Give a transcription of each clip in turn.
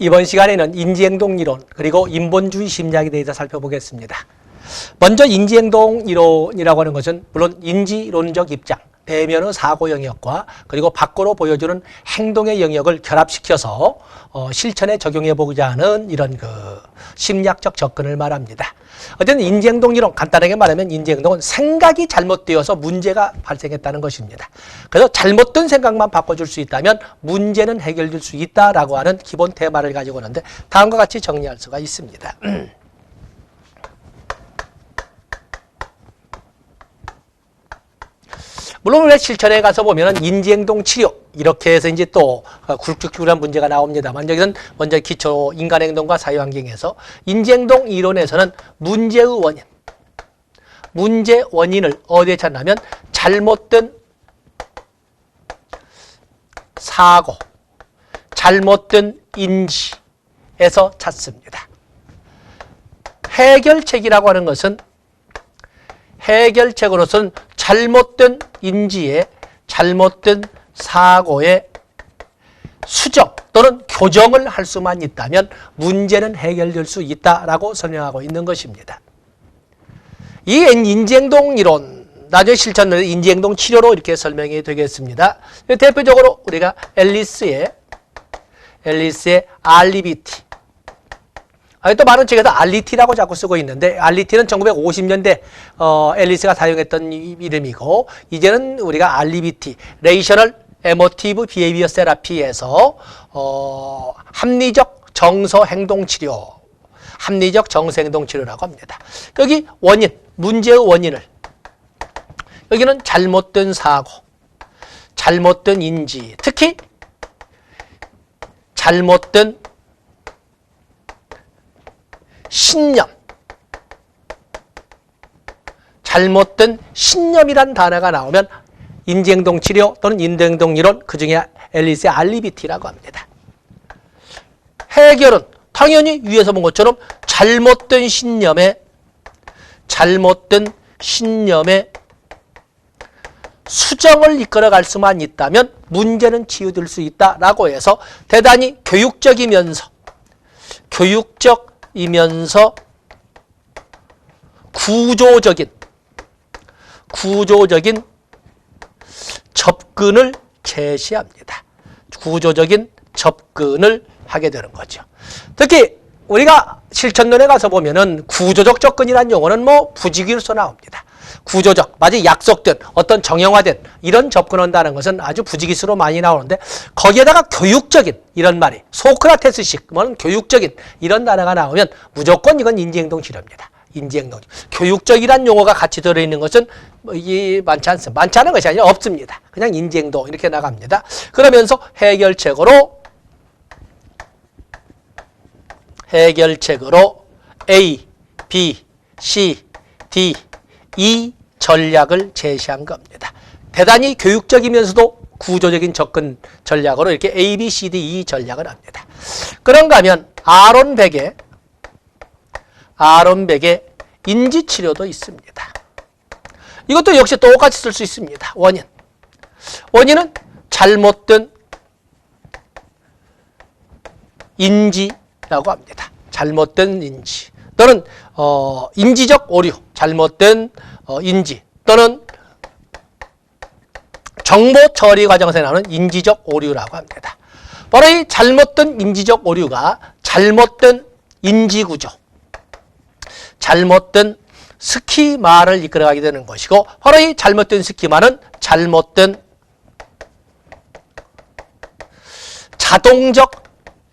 이번 시간에는 인지행동 이론 그리고 인본주의 심리학에 대해서 살펴보겠습니다. 먼저 인지행동 이론이라고 하는 것은 물론 인지론적 입장, 대면의 사고 영역과 그리고 밖으로 보여주는 행동의 영역을 결합시켜서 어, 실천에 적용해 보고자 하는 이런 그 심리학적 접근을 말합니다. 어쨌든 인지행동 이론 간단하게 말하면 인지행동은 생각이 잘못되어서 문제가 발생했다는 것입니다. 그래서 잘못된 생각만 바꿔줄 수 있다면 문제는 해결될 수 있다라고 하는 기본 테마를 가지고 오는데 다음과 같이 정리할 수가 있습니다. 물론 우리가 실천에 가서 보면은 인지행동 치료 이렇게 해서 이제 또 굵직굵직한 문제가 나옵니다만 여기서는 먼저 기초 인간행동과 사회환경에서 인지행동 이론에서는 문제의 원인, 문제 원인을 어디에 찾냐면 잘못된 사고, 잘못된 인지에서 찾습니다. 해결책이라고 하는 것은 해결책으로서는 잘못된 인지에 잘못된 사고의 수정 또는 교정을 할 수만 있다면 문제는 해결될 수 있다라고 설명하고 있는 것입니다. 이 인지행동 이론 나중에 실천을 인지행동 치료로 이렇게 설명이 되겠습니다. 대표적으로 우리가 앨리스의 앨리스의 알리비티 또 많은 책에서 알리티라고 자꾸 쓰고 있는데 알리티는 1950년대 어, 앨리스가 사용했던 이- 이름이고 이제는 우리가 알리비티, 레이셔널 에모티브 비헤이비어 세라피에서 어, 합리적 정서 행동 치료, 합리적 정서 행동 치료라고 합니다. 여기 원인, 문제의 원인을 여기는 잘못된 사고, 잘못된 인지, 특히 잘못된 신념. 잘못된 신념이란 단어가 나오면 인지행동 치료 또는 인지행동 이론 그 중에 앨리스의 알리비티라고 합니다. 해결은 당연히 위에서 본 것처럼 잘못된 신념에 잘못된 신념에 수정을 이끌어갈 수만 있다면 문제는 치유될 수 있다라고 해서 대단히 교육적이면서 교육적 이면서 구조적인 구조적인 접근을 제시합니다. 구조적인 접근을 하게 되는 거죠. 특히 우리가 실천론에 가서 보면은 구조적 접근이라는 용어는 뭐 부지기로서 나옵니다. 구조적, 마치 약속된 어떤 정형화된 이런 접근한다는 것은 아주 부지기수로 많이 나오는데 거기에다가 교육적인 이런 말이 소크라테스식 뭐는 교육적인 이런 단어가 나오면 무조건 이건 인지행동 치료입니다. 인지행동 교육적이란 용어가 같이 들어있는 것은 뭐 이게 많지 않습니다. 많지 않은 것이 아니라 없습니다. 그냥 인지행동 이렇게 나갑니다. 그러면서 해결책으로 해결책으로 A, B, C, D, E 전략을 제시한 겁니다. 대단히 교육적이면서도 구조적인 접근 전략으로 이렇게 A, B, C, D, E 전략을 합니다. 그런가 하면 아론 백의 아론 백의 인지치료도 있습니다. 이것도 역시 똑같이 쓸 수 있습니다. 원인. 원인은 잘못된 인지라고 합니다. 잘못된 인지 또는 어, 인지적 오류, 잘못된 어, 인지 또는 정보 처리 과정에서 나오는 인지적 오류라고 합니다. 바로 이 잘못된 인지적 오류가 잘못된 인지 구조, 잘못된 스키마를 이끌어가게 되는 것이고 바로 이 잘못된 스키마는 잘못된 자동적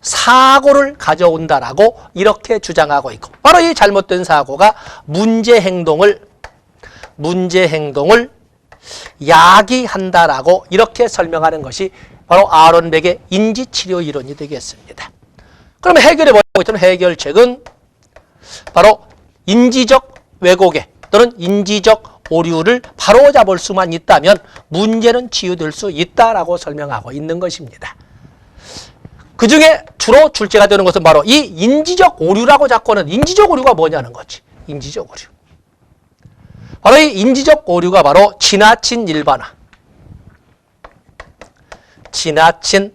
사고를 가져온다라고 이렇게 주장하고 있고 바로 이 잘못된 사고가 문제 행동을 문제 행동을 야기한다라고 이렇게 설명하는 것이 바로 아론백의 인지치료 이론이 되겠습니다. 그러면 해결해 보고 있던 해결책은 바로 인지적 왜곡에 또는 인지적 오류를 바로잡을 수만 있다면 문제는 치유될 수 있다라고 설명하고 있는 것입니다. 그 중에 주로 출제가 되는 것은 바로 이 인지적 오류라고 자꾸는 인지적 오류가 뭐냐는 거지. 인지적 오류. 바로 이 인지적 오류가 바로 지나친 일반화. 지나친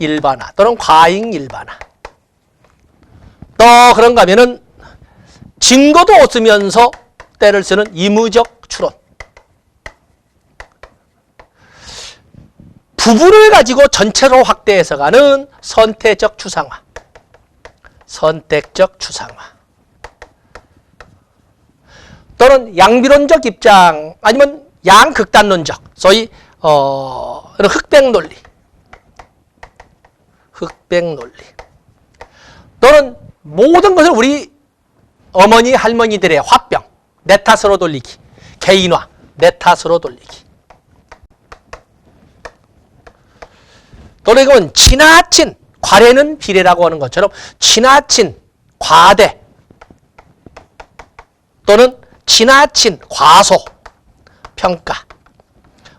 일반화 또는 과잉 일반화. 또 그런가 하면은 증거도 없으면서 때를 쓰는 이무적 추론. 부분을 가지고 전체로 확대해서 가는 선택적 추상화. 선택적 추상화. 또는 양비론적 입장 아니면 양극단론적 소위 어 흑백 논리. 흑백 논리. 또는 모든 것을 우리 어머니 할머니들의 화병 내 탓으로 돌리기. 개인화 내 탓으로 돌리기. 이건 지나친 과례는 비례라고 하는 것처럼 지나친 과대 또는 지나친 과소 평가.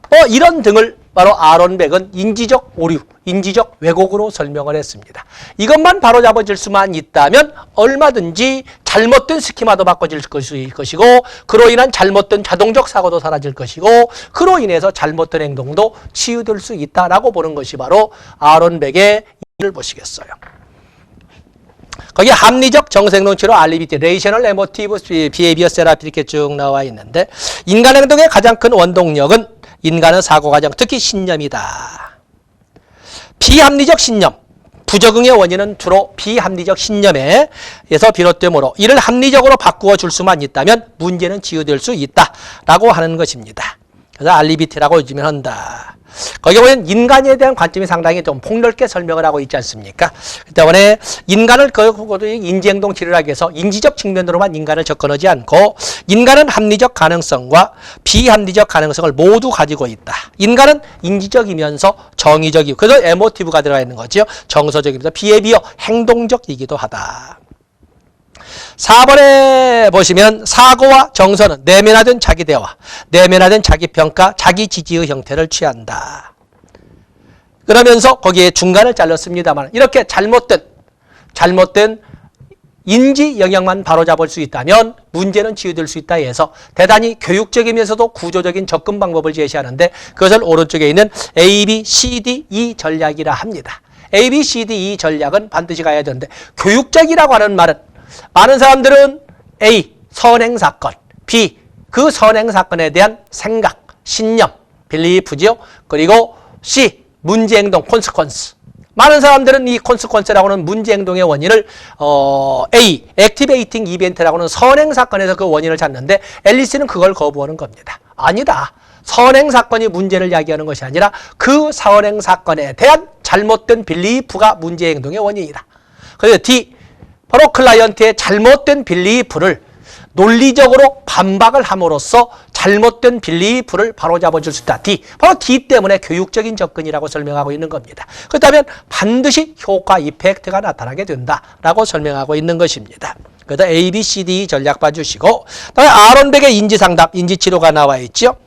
뭐 이런 등을 바로 아론백은 인지적 오류, 인지적 왜곡으로 설명을 했습니다. 이것만 바로 잡아질 수만 있다면 얼마든지 잘못된 스키마도 바꿔질 것이고 그로 인한 잘못된 자동적 사고도 사라질 것이고 그로 인해서 잘못된 행동도 치유될 수 있다라고 보는 것이 바로 아론백의 이를 보시겠어요. 거기 합리적 정생론 치료 알리비티, 레이셔널 에모티브 비헤비어 세라피 이렇게 쭉 나와 있는데 인간 행동의 가장 큰 원동력은 인간의 사고 과정, 특히 신념이다. 비합리적 신념, 부적응의 원인은 주로 비합리적 신념에서 비롯되므로 이를 합리적으로 바꾸어 줄 수만 있다면 문제는 치유될 수 있다라고 하는 것입니다. 그래서 알리비티라고 요즘에 한다. 거기 보면 인간에 대한 관점이 상당히 좀 폭넓게 설명을 하고 있지 않습니까? 그 때문에 인간을 그 인지행동 치료하기 위해서 인지적 측면으로만 인간을 접근하지 않고 인간은 합리적 가능성과 비합리적 가능성을 모두 가지고 있다. 인간은 인지적이면서 정의적이고 그래서 에모티브가 들어가 있는 거죠. 정서적이면서 비해비어 행동적이기도 하다. 4번에 보시면 사고와 정서는 내면화된 자기 대화, 내면화된 자기 평가, 자기 지지의 형태를 취한다. 그러면서 거기에 중간을 잘랐습니다만 이렇게 잘못된 잘못된 인지 영역만 바로잡을 수 있다면 문제는 치유될 수 있다 해서 대단히 교육적이면서도 구조적인 접근 방법을 제시하는데 그것을 오른쪽에 있는 A, B, C, D, E 전략이라 합니다. A, B, C, D, E 전략은 반드시 가야 되는데 교육적이라고 하는 말은 많은 사람들은 A. 선행 사건, B. 그 선행 사건에 대한 생각, 신념, 빌리프지요. 그리고 C. 문제 행동, 콘스퀀스. 많은 사람들은 이 콘스퀀스라고 하는 문제 행동의 원인을 어, A. 액티베이팅 이벤트라고 하는 선행 사건에서 그 원인을 찾는데 앨리스는 그걸 거부하는 겁니다. 아니다. 선행 사건이 문제를 야기하는 것이 아니라 그 선행 사건에 대한 잘못된 빌리프가 문제 행동의 원인이다. 그래서 D. 바로 클라이언트의 잘못된 빌리프를 논리적으로 반박을 함으로써 잘못된 빌리프를 바로잡아 줄 수 있다. D. 바로 D 때문에 교육적인 접근이라고 설명하고 있는 겁니다. 그렇다면 반드시 효과 이펙트가 나타나게 된다라고 설명하고 있는 것입니다. 그래서 A, B, C, D 전략 봐주시고 다음에 아론백의 인지상담, 인지치료가 나와 있죠.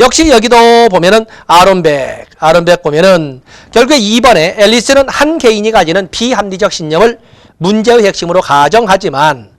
역시 여기도 보면은 아론백, 아론백 보면은 결국에 2번에 앨리스는 한 개인이 가지는 비합리적 신념을 문제의 핵심으로 가정하지만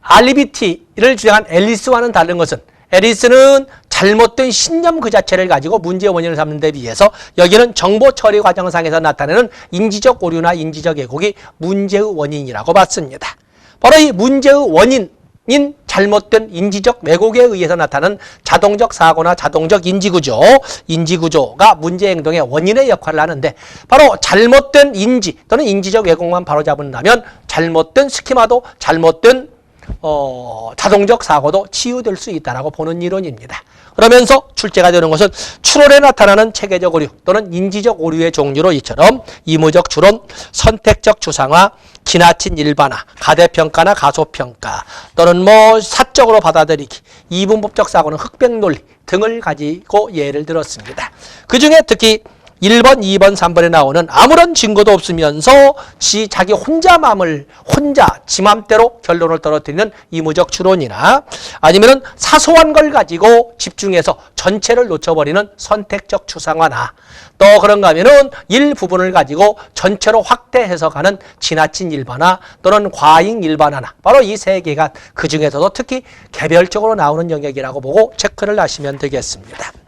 알리비티를 주장한 앨리스와는 다른 것은 앨리스는 잘못된 신념 그 자체를 가지고 문제의 원인을 삼는 데 비해서 여기는 정보 처리 과정상에서 나타내는 인지적 오류나 인지적 왜곡이 문제의 원인이라고 봤습니다. 바로 이 문제의 원인 인 잘못된 인지적 왜곡에 의해서 나타나는 자동적 사고나 자동적 인지구조, 인지구조가 문제 행동의 원인의 역할을 하는데 바로 잘못된 인지 또는 인지적 왜곡만 바로잡는다면 잘못된 스키마도 잘못된 어, 자동적 사고도 치유될 수 있다라고 보는 이론입니다. 그러면서 출제가 되는 것은 추론에 나타나는 체계적 오류 또는 인지적 오류의 종류로 이처럼 이무적 추론, 선택적 추상화, 지나친 일반화, 가대평가나 가소평가 또는 뭐 사적으로 받아들이기, 이분법적 사고는 흑백 논리 등을 가지고 예를 들었습니다. 그 중에 특히 1번, 2번, 3번에 나오는 아무런 증거도 없으면서 지 자기 혼자 마음을 혼자 지 맘대로 결론을 떨어뜨리는 이무적 추론이나 아니면은 사소한 걸 가지고 집중해서 전체를 놓쳐버리는 선택적 추상화나 또 그런가 하면은 일부분을 가지고 전체로 확대 해석하는 지나친 일반화 또는 과잉 일반화나 바로 이 세 개가 그 중에서도 특히 개별적으로 나오는 영역이라고 보고 체크를 하시면 되겠습니다.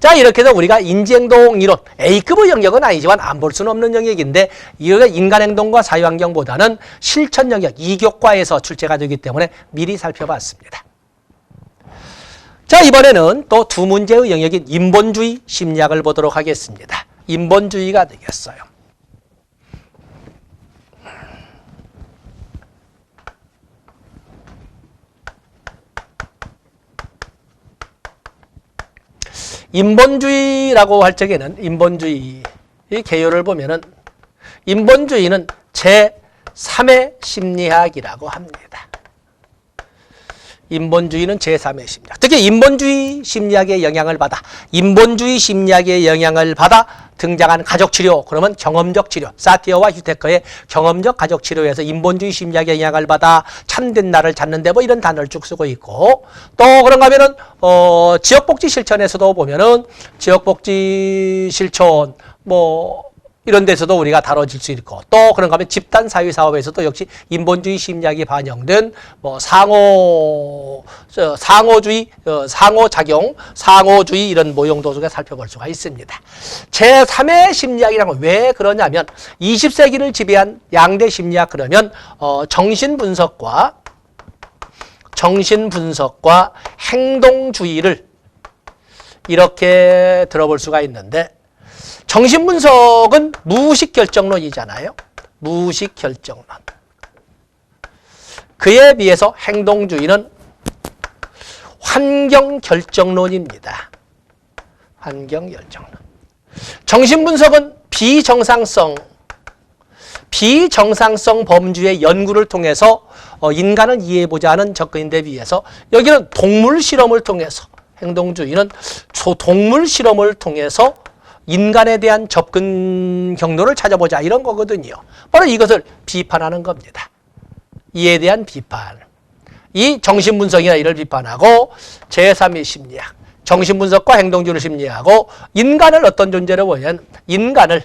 자, 이렇게 해서 우리가 인지행동 이론, A급의 영역은 아니지만 안 볼 수는 없는 영역인데, 이거 인간행동과 사회환경보다는 실천 영역, 이교과에서 출제가 되기 때문에 미리 살펴봤습니다. 자, 이번에는 또 두 문제의 영역인 인본주의 심리학을 보도록 하겠습니다. 인본주의가 되겠어요. 인본주의라고 할 적에는 인본주의 이 개요를 보면은 인본주의는 제3의 심리학이라고 합니다. 인본주의는 제3의 심리학. 특히 인본주의 심리학의 영향을 받아 인본주의 심리학의 영향을 받아 등장한 가족 치료 그러면 경험적 치료. 사티어와 휴테커의 경험적 가족 치료에서 인본주의 심리학의 영향을 받아 참된 나를 찾는데 뭐 이런 단어를 쭉 쓰고 있고 또 그런가 하면은 어 지역복지 실천에서도 보면은 지역복지 실천 뭐 이런 데서도 우리가 다뤄질 수 있고 또 그런가 하면 집단 사회 사업에서도 역시 인본주의 심리학이 반영된 뭐 상호 저 상호주의 어, 상호 작용 상호주의 이런 모형도 속에 살펴볼 수가 있습니다. 제3의 심리학이라는 건왜 그러냐면 20세기를 지배한 양대 심리학 그러면 어, 정신 분석과 정신 분석과 행동주의를 이렇게 들어볼 수가 있는데 정신분석은 무의식 결정론이잖아요. 무의식 결정론. 그에 비해서 행동주의는 환경 결정론입니다. 환경 결정론. 정신분석은 비정상성, 비정상성 범주의 연구를 통해서 어, 인간을 이해해보자 하는 접근인데 비해서 여기는 동물 실험을 통해서 행동주의는 동물 실험을 통해서 인간에 대한 접근 경로를 찾아보자 이런 거거든요. 바로 이것을 비판하는 겁니다. 이에 대한 비판. 이 정신분석이나 이를 비판하고 제3의 심리학, 정신분석과 행동주의를 심리하고 인간을 어떤 존재로 보면 인간을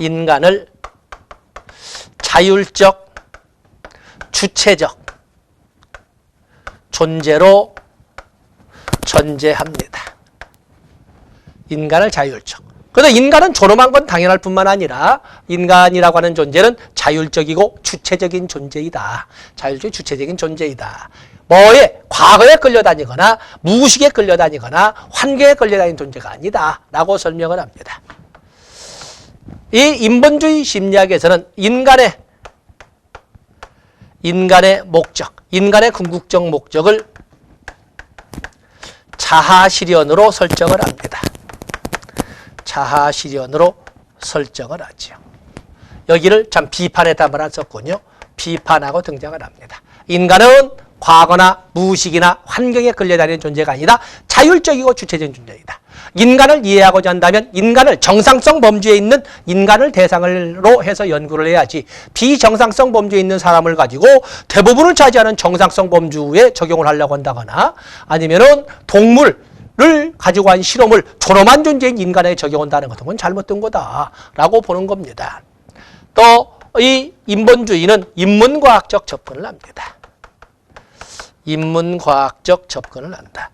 인간을 자율적, 주체적 존재로 존재합니다. 인간을 자율적. 그런데 인간은 존엄한 건 당연할 뿐만 아니라 인간이라고 하는 존재는 자율적이고 주체적인 존재이다. 자율적 주체적인 존재이다. 뭐에 과거에 끌려다니거나 무의식에 끌려다니거나 환경에 끌려다니는 존재가 아니다. 라고 설명을 합니다. 이 인본주의 심리학에서는 인간의 인간의 목적, 인간의 궁극적 목적을 자아 실현으로 설정을 합니다. 자아실현으로 설정을 하죠. 여기를 참 비판에 담을 썼군요. 비판하고 등장을 합니다. 인간은 과거나 무의식이나 환경에 끌려다니는 존재가 아니다. 자율적이고 주체적인 존재이다. 인간을 이해하고자 한다면 인간을 정상성 범주에 있는 인간을 대상으로 해서 연구를 해야지 비정상성 범주에 있는 사람을 가지고 대부분을 차지하는 정상성 범주에 적용을 하려고 한다거나 아니면은 동물 를 가지고 한 실험을 존엄한 존재인 인간에 적용한다는 것은 잘못된 거다라고 보는 겁니다. 또 이 인본주의는 인문과학적 접근을 합니다. 인문과학적 접근을 한다.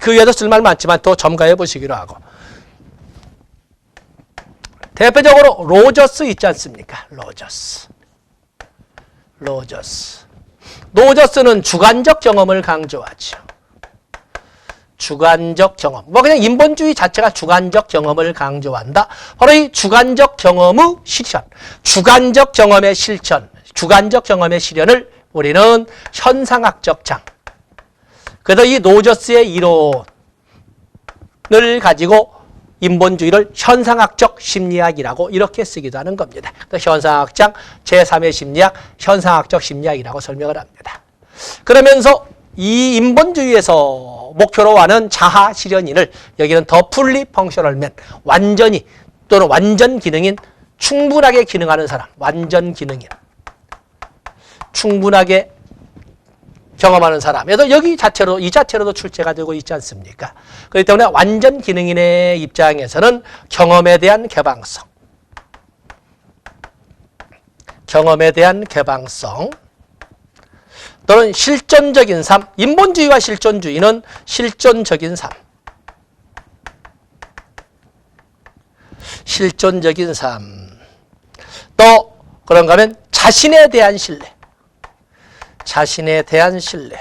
그 외에도 쓸 말 많지만 또 점가해 보시기로 하고 대표적으로 로저스 있지 않습니까? 로저스. 로저스. 로저스는 주관적 경험을 강조하죠. 주관적 경험. 뭐 그냥 인본주의 자체가 주관적 경험을 강조한다. 바로 이 주관적 경험의 실현, 주관적 경험의 실천, 주관적 경험의 실현을 우리는 현상학적 장. 그래서 이 노저스의 이론을 가지고 인본주의를 현상학적 심리학이라고 이렇게 쓰기도 하는 겁니다. 현상학장 제3의 심리학, 현상학적 심리학이라고 설명을 합니다. 그러면서 이 인본주의에서 목표로 하는 자아 실현인을 여기는 더 풀리 펑셔널맨 완전히 또는 완전 기능인 충분하게 기능하는 사람 완전 기능인 충분하게 경험하는 사람. 그래서 여기 자체로 이 자체로도 출제가 되고 있지 않습니까? 그렇기 때문에 완전 기능인의 입장에서는 경험에 대한 개방성, 경험에 대한 개방성, 또는 실존적인 삶, 인본주의와 실존주의는 실존적인 삶. 실존적인 삶. 또 그런가 하면 자신에 대한 신뢰. 자신에 대한 신뢰.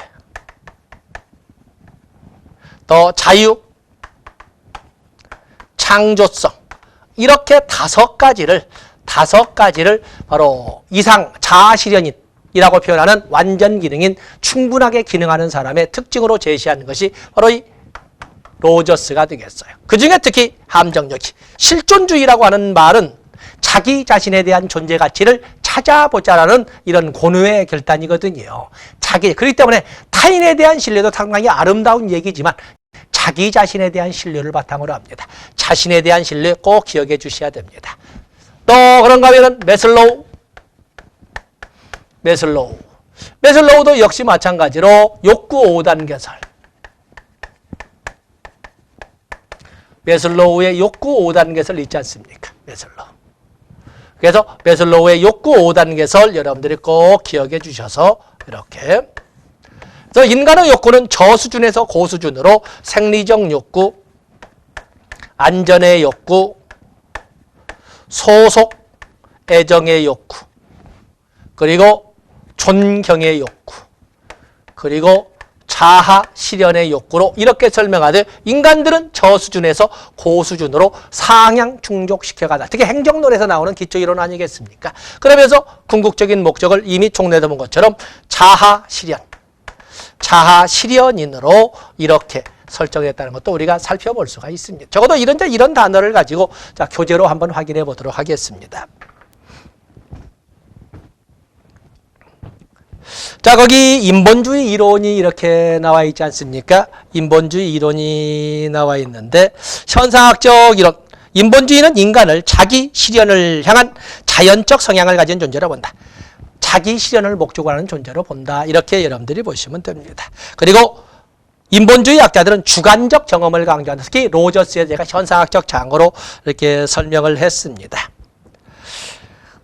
또 자유, 창조성. 이렇게 다섯 가지를 다섯 가지를 바로 이상 자아실현이 이라고 표현하는 완전 기능인 충분하게 기능하는 사람의 특징으로 제시한 것이 바로 이 로저스가 되겠어요. 그 중에 특히 함정력이 실존주의라고 하는 말은 자기 자신에 대한 존재 가치를 찾아보자라는 이런 고뇌의 결단이거든요. 자기 그렇기 때문에 타인에 대한 신뢰도 상당히 아름다운 얘기지만 자기 자신에 대한 신뢰를 바탕으로 합니다. 자신에 대한 신뢰 꼭 기억해 주셔야 됩니다. 또 그런가 하면은 메슬로우 메슬로우 메슬로우도 역시 마찬가지로 욕구 5단계설 메슬로우의 욕구 5단계설 있지 않습니까? 메슬로우. 그래서 메슬로우의 욕구 5단계설 여러분들이 꼭 기억해 주셔서 이렇게 그래서 인간의 욕구는 저수준에서 고수준으로 생리적 욕구, 안전의 욕구, 소속, 애정의 욕구, 그리고 존경의 욕구, 그리고 자아 실현의 욕구로 이렇게 설명하되 인간들은 저수준에서 고수준으로 상향 충족시켜가다. 특히 행정론에서 나오는 기초이론 아니겠습니까? 그러면서 궁극적인 목적을 이미 총내다본 것처럼 자아 실현, 자아 실현인으로 이렇게 설정했다는 것도 우리가 살펴볼 수가 있습니다. 적어도 이런 이런 단어를 가지고 자 교재로 한번 확인해 보도록 하겠습니다. 자, 거기 인본주의 이론이 이렇게 나와 있지 않습니까? 인본주의 이론이 나와 있는데 현상학적 이론 인본주의는 인간을 자기 실현을 향한 자연적 성향을 가진 존재로 본다. 자기 실현을 목적으로 하는 존재로 본다. 이렇게 여러분들이 보시면 됩니다. 그리고 인본주의 학자들은 주관적 경험을 강조한다. 특히 로저스의 제가 현상학적 장으로 이렇게 설명을 했습니다.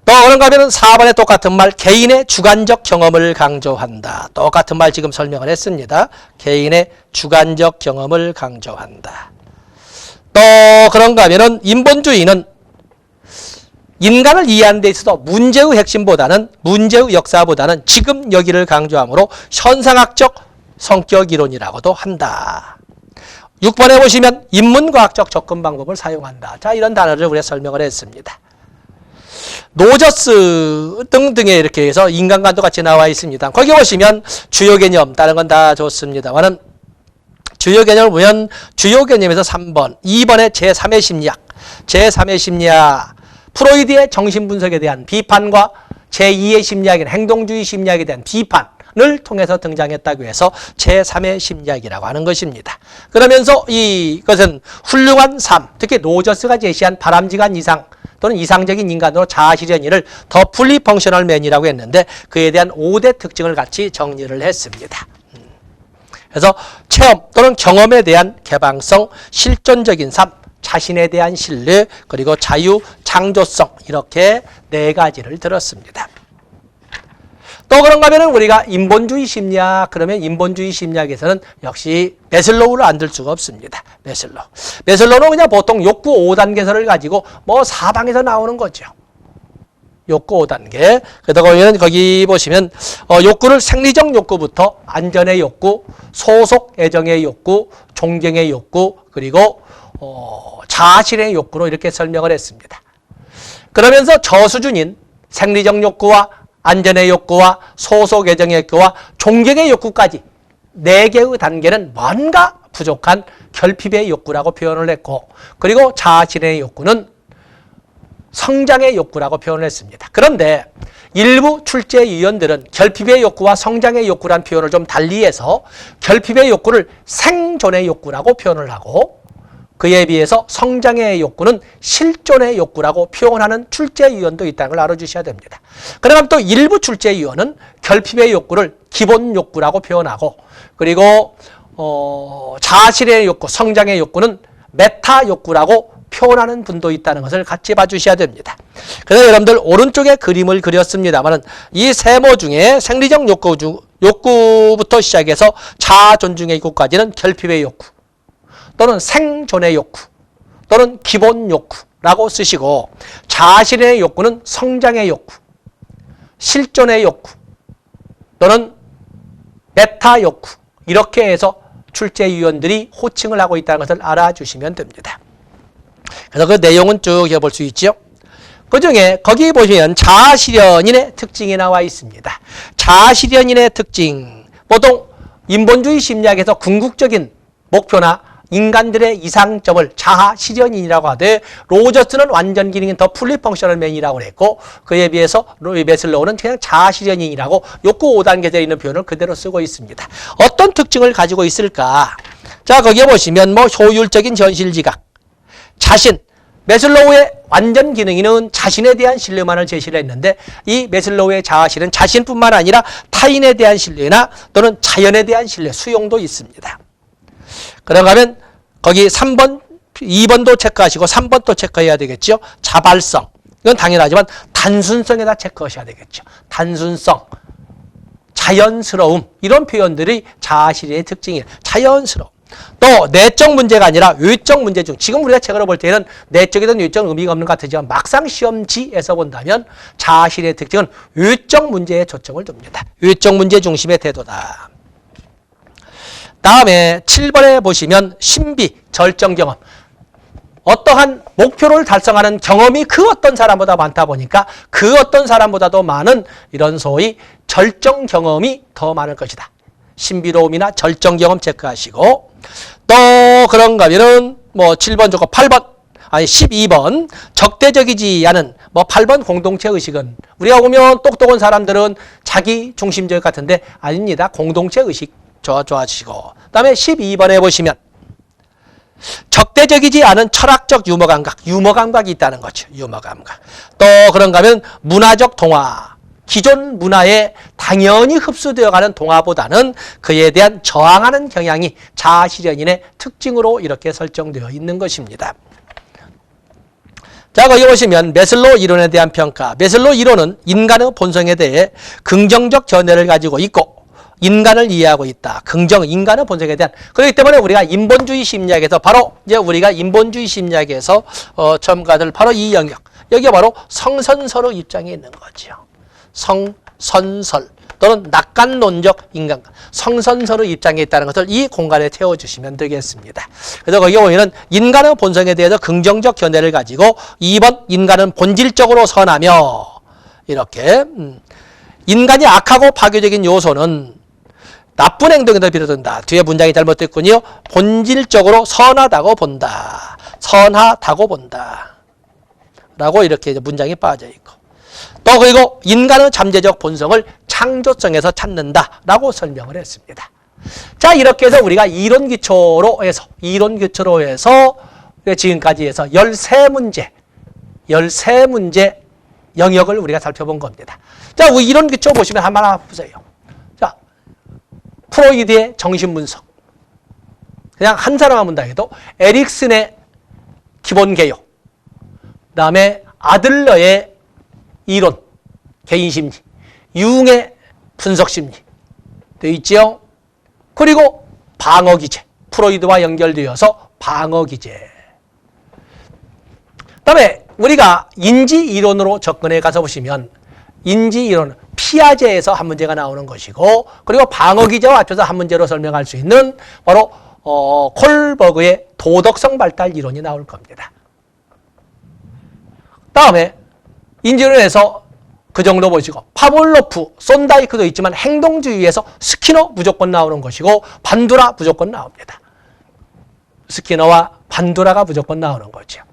또 그런가 하면 4번에 똑같은 말 개인의 주관적 경험을 강조한다. 똑같은 말 지금 설명을 했습니다. 개인의 주관적 경험을 강조한다. 또 그런가 하면은 인본주의는 인간을 이해하는 데 있어서 문제의 핵심보다는 문제의 역사보다는 지금 여기를 강조하므로 현상학적 성격 이론이라고도 한다. 6번에 보시면 인문과학적 접근 방법을 사용한다. 자, 이런 단어를 우리가 설명을 했습니다. 노저스 등등에 이렇게 해서 인간관도 같이 나와 있습니다. 거기 보시면 주요 개념, 다른 건 다 좋습니다만은 주요 개념을 보면 주요 개념에서 3번, 2번에 제3의 심리학, 제3의 심리학, 프로이드의 정신분석에 대한 비판과 제2의 심리학인 행동주의 심리학에 대한 비판 을 통해서 등장했다고 해서 제3의 심리학이라고 하는 것입니다. 그러면서 이것은 훌륭한 삶, 특히 노저스가 제시한 바람직한 이상, 또는 이상적인 인간으로 자아실현이를 더 풀리 펑셔널 맨이라고 했는데 그에 대한 5대 특징을 같이 정리를 했습니다. 음. 그래서 체험 또는 경험에 대한 개방성, 실존적인 삶, 자신에 대한 신뢰, 그리고 자유, 창조성 이렇게 네 가지를 들었습니다. 또 그런가 하면 우리가 인본주의 심리학 그러면 인본주의 심리학에서는 역시 메슬로우를 안 들 수가 없습니다. 메슬로우. 메슬로우는 그냥 보통 욕구 5단계설을 가지고 뭐 사방에서 나오는 거죠. 욕구 5단계. 그러다 보면 거기 보시면 어, 욕구를 생리적 욕구부터 안전의 욕구, 소속 애정의 욕구, 존경의 욕구, 그리고 어, 자아실의 욕구로 이렇게 설명을 했습니다. 그러면서 저수준인 생리적 욕구와 안전의 욕구와 소속 애정의 욕구와 존경의 욕구까지 네 개의 단계는 뭔가 부족한 결핍의 욕구라고 표현을 했고 그리고 자아실의 욕구는 성장의 욕구라고 표현을 했습니다. 그런데 일부 출제위원들은 결핍의 욕구와 성장의 욕구란 표현을 좀 달리해서 결핍의 욕구를 생존의 욕구라고 표현을 하고 그에 비해서 성장의 욕구는 실존의 욕구라고 표현하는 출제위원도 있다는 걸 알아주셔야 됩니다. 그러면 또 일부 출제위원은 결핍의 욕구를 기본 욕구라고 표현하고 그리고 어, 자아실의 욕구, 성장의 욕구는 메타 욕구라고 표현하는 분도 있다는 것을 같이 봐주셔야 됩니다. 그래서 여러분들 오른쪽에 그림을 그렸습니다만은 이 세모 중에 생리적 욕구 중 욕구부터 시작해서 자아 존중의 욕구까지는 결핍의 욕구. 또는 생존의 욕구 또는 기본 욕구 욕구라고 쓰시고 자신의 욕구는 성장의 욕구, 실존의 욕구 또는 메타 욕구 이렇게 해서 출제위원들이 호칭을 하고 있다는 것을 알아주시면 됩니다. 그래서 그 내용은 쭉 해볼 수 있죠. 그 중에 거기 보시면 자아실현인의 특징이 나와 있습니다. 자아실현인의 특징 보통 인본주의 심리학에서 궁극적인 목표나 인간들의 이상점을 자아 실현인이라고 하되 로저스는 완전 기능인 더 풀리 펑셔널 맨이라고 했고 그에 비해서 메슬로우는 그냥 자아 실현인이라고 욕구 5단계에 있는 표현을 그대로 쓰고 있습니다. 어떤 특징을 가지고 있을까? 자 거기에 보시면 뭐 효율적인 현실 지각, 자신 메슬로우의 완전 기능인은 자신에 대한 신뢰만을 제시를 했는데 이 메슬로우의 자아실은 자신뿐만 아니라 타인에 대한 신뢰나 또는 자연에 대한 신뢰, 수용도 있습니다. 그러가면 거기 3번, 2번도 체크하시고 3번도 체크해야 되겠죠. 자발성. 이건 당연하지만 단순성에다 체크하셔야 되겠죠. 단순성, 자연스러움 이런 표현들이 자아실의 특징이에요. 자연스러움. 또 내적 문제가 아니라 외적 문제 중 지금 우리가 책으로 볼 때는 내적이든 외적은 의미가 없는 것 같지만 막상 시험지에서 본다면 자아실의 특징은 외적 문제에 초점을 둡니다. 외적 문제 중심의 태도다. 다음에 7번에 보시면 신비, 절정 경험. 어떠한 목표를 달성하는 경험이 그 어떤 사람보다 많다 보니까 그 어떤 사람보다도 많은 이런 소위 절정 경험이 더 많을 것이다. 신비로움이나 절정 경험 체크하시고 또 그런가 하면은 뭐 7번 좋고 8번 아니 12번 적대적이지 않은 뭐 8번 공동체 의식은 우리가 보면 똑똑한 사람들은 자기 중심적 같은데 아닙니다. 공동체 의식 좋아 좋아지시고 그다음에 12번에 보시면 적대적이지 않은 철학적 유머 감각, 유머 감각이 있다는 거죠. 유머 감각. 또 그런가 하면 문화적 동화. 기존 문화에 당연히 흡수되어 가는 동화보다는 그에 대한 저항하는 경향이 자아실현인의 특징으로 이렇게 설정되어 있는 것입니다. 자, 거기 보시면 메슬로 이론에 대한 평가. 메슬로 이론은 인간의 본성에 대해 긍정적 견해를 가지고 있고 인간을 이해하고 있다. 긍정, 인간의 본성에 대한. 그렇기 때문에 우리가 인본주의 심리학에서 바로 이제 우리가 인본주의 심리학에서 어, 첨가될 바로 이 영역. 여기가 바로 성선설의 입장에 있는 거죠. 성선설 또는 낙관론적 인간 성선설의 입장에 있다는 것을 이 공간에 태워주시면 되겠습니다. 그래서 거기 보면은 인간의 본성에 대해서 긍정적 견해를 가지고 2번 인간은 본질적으로 선하며 이렇게 음, 인간이 악하고 파괴적인 요소는 나쁜 행동에도 비롯된다. 뒤에 문장이 잘못됐군요. 본질적으로 선하다고 본다. 선하다고 본다. 라고 이렇게 문장이 빠져 있고. 또 그리고 인간의 잠재적 본성을 창조성에서 찾는다라고 설명을 했습니다. 자 이렇게 해서 우리가 이론 기초로 해서 이론 기초로 해서 지금까지 해서 13문제 13문제 영역을 우리가 살펴본 겁니다. 자 이론 기초 보시면 한번 보세요. 자 프로이드의 정신분석. 그냥 한 사람만 본다 해도 에릭슨의 기본 개요. 그다음에 아들러의 이론, 개인 심리, 융의 분석 심리. 되어 있죠. 그리고 방어 기제, 프로이드와 연결되어서 방어 기제. 그다음에 우리가 인지 이론으로 접근해 가서 보시면 인지 이론, 피아제에서 한 문제가 나오는 것이고 그리고 방어 기제와 합쳐서 한 문제로 설명할 수 있는 바로 어, 콜버그의 도덕성 발달 이론이 나올 겁니다. 다음에 인지론에서 그 정도 보시고 파볼로프, 손다이크도 있지만 행동주의에서 스키너 무조건 나오는 것이고 반두라 무조건 나옵니다. 스키너와 반두라가 무조건 나오는 거죠.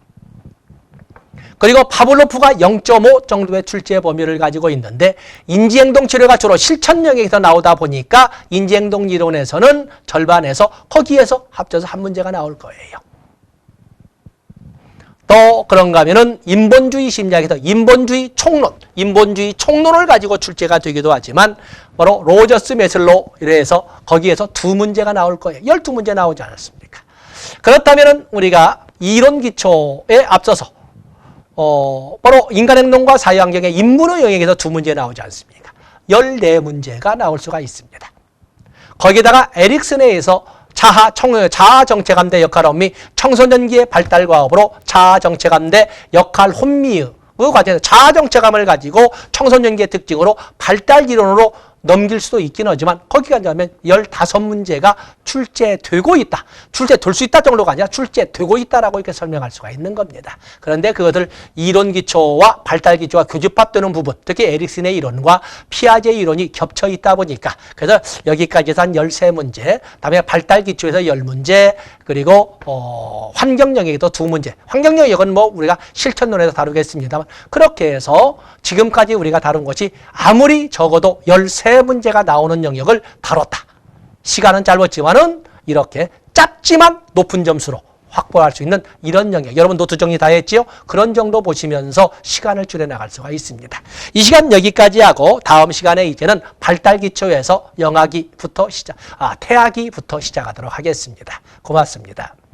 그리고 파블로프가 0.5 정도의 출제 범위를 가지고 있는데 인지행동 치료가 주로 실천 영역에서 나오다 보니까 인지행동 이론에서는 절반에서 거기에서 합쳐서 한 문제가 나올 거예요. 또 그런가 하면은 인본주의 심리학에서 인본주의 총론, 인본주의 총론을 가지고 출제가 되기도 하지만 바로 로저스 메슬로 이래서 거기에서 두 문제가 나올 거예요. 12문제 나오지 않았습니까? 그렇다면은 우리가 이론 기초에 앞서서 어 바로 인간 행동과 사회 환경의 인문의 영역에서 두 문제 나오지 않습니까? 14문제가 나올 수가 있습니다. 거기다가 에릭슨에 의해서 자하 청, 자아 정체감대 역할업미 청소년기의 발달 과 업으로 자아 정체감대 역할 혼미의 그 과정에서 자아 정체감을 가지고 청소년기의 특징으로 발달 이론으로 넘길 수도 있긴 하지만 거기가 이제면 15문제가 출제되고 있다. 출제될 수 있다 정도가 아니라 출제되고 있다라고 이렇게 설명할 수가 있는 겁니다. 그런데 그것을 이론 기초와 발달 기초가 교집합되는 부분, 특히 에릭슨의 이론과 피아제의 이론이 겹쳐 있다 보니까 그래서 여기까지에서 한 13문제, 다음에 발달 기초에서 10문제, 그리고 어, 환경 영역에도 두 문제. 환경 영역은 뭐 우리가 실천론에서 다루겠습니다만 그렇게 해서 지금까지 우리가 다룬 것이 아무리 적어도 13문제가 나오는 영역을 다뤘다. 시간은 짧았지만은 이렇게 짧지만 높은 점수로 확보할 수 있는 이런 영역. 여러분 노트 정리 다 했지요? 그런 정도 보시면서 시간을 줄여 나갈 수가 있습니다. 이 시간 여기까지 하고 다음 시간에 이제는 발달 기초에서 영하기부터 시작, 아, 태아기부터 시작하도록 하겠습니다. 고맙습니다.